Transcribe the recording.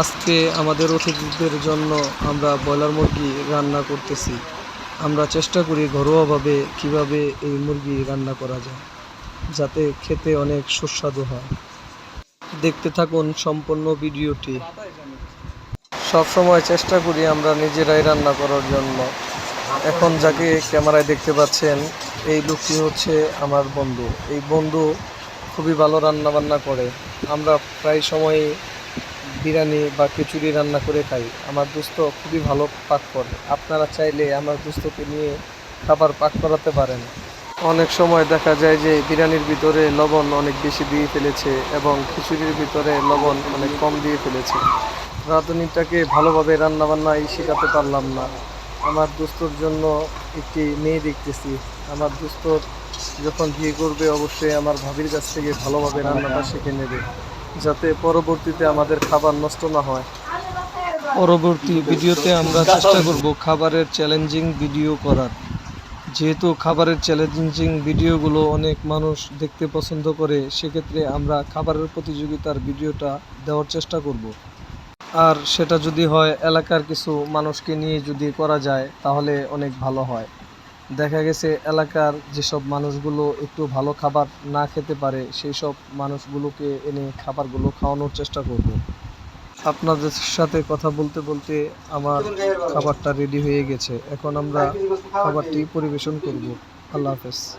আজকে আমাদের অতিথিদের জন্য আমরা ব্রয়লার মুরগি রান্না করতেছি। আমরা চেষ্টা করি ঘরোয়াভাবে কীভাবে এই মুরগি রান্না করা যায়, যাতে খেতে অনেক সুস্বাদু হয়। দেখতে থাকুন সম্পূর্ণ ভিডিওটি। সব সময় চেষ্টা করি আমরা নিজেরাই রান্না করার জন্য। এখন যাকে ক্যামেরায় দেখতে পাচ্ছেন, এই লোকটি হচ্ছে আমার বন্ধু। এই বন্ধু খুবই ভালো রান্না বান্না করে। আমরা প্রায় সময় বিরিয়ানি বা খিচুড়ি রান্না করে খাই। আমার দোস্ত খুবই ভালো পাক করে। আপনারা চাইলে আমার দোস্তকে নিয়ে খাবার পাক করাতে পারেন। অনেক সময় দেখা যায় যে বিরিয়ানির ভিতরে লবণ অনেক বেশি দিয়ে ফেলেছে এবং খিচুড়ির ভিতরে লবণ অনেক কম দিয়ে ফেলেছে। রাঁধুনিটাকে ভালোভাবে রান্না বান্নাই শেখাতে পারলাম না। আমার দোস্তর জন্য একটি মেয়ে দেখতেছি। আমার দোস্তর যখন বিয়ে করবে অবশ্যই আমার ভাবির কাছ থেকে ভালোভাবে রান্নাটা শিখে নেবে। যাতে পরবর্তীতে আমাদের খাবার নষ্ট না হয়। পরবর্তী ভিডিওতে আমরা চেষ্টা করব খাবারের চ্যালেঞ্জিং ভিডিও করার। যেহেতু খাবারের চ্যালেঞ্জিং ভিডিওগুলো অনেক মানুষ দেখতে পছন্দ করে, সেক্ষেত্রে আমরা খাবারের প্রতিযোগিতার ভিডিওটা দেওয়ার চেষ্টা করব। আর সেটা যদি হয়, এলাকার কিছু মানুষকে নিয়ে যদি করা যায়, তাহলে অনেক ভালো হয়। দেখা গেছে এলাকার যেসব মানুষগুলো একটু ভালো খাবার না খেতে পারে সেই সব মানুষগুলোকে এনে খাবারগুলো খাওয়ানোর চেষ্টা করব। আপনাদের সাথে কথা বলতে বলতে আমার খাবারটা রেডি হয়ে গেছে। এখন আমরা খাবারটি পরিবেশন করব। আল্লাহ হাফেজ।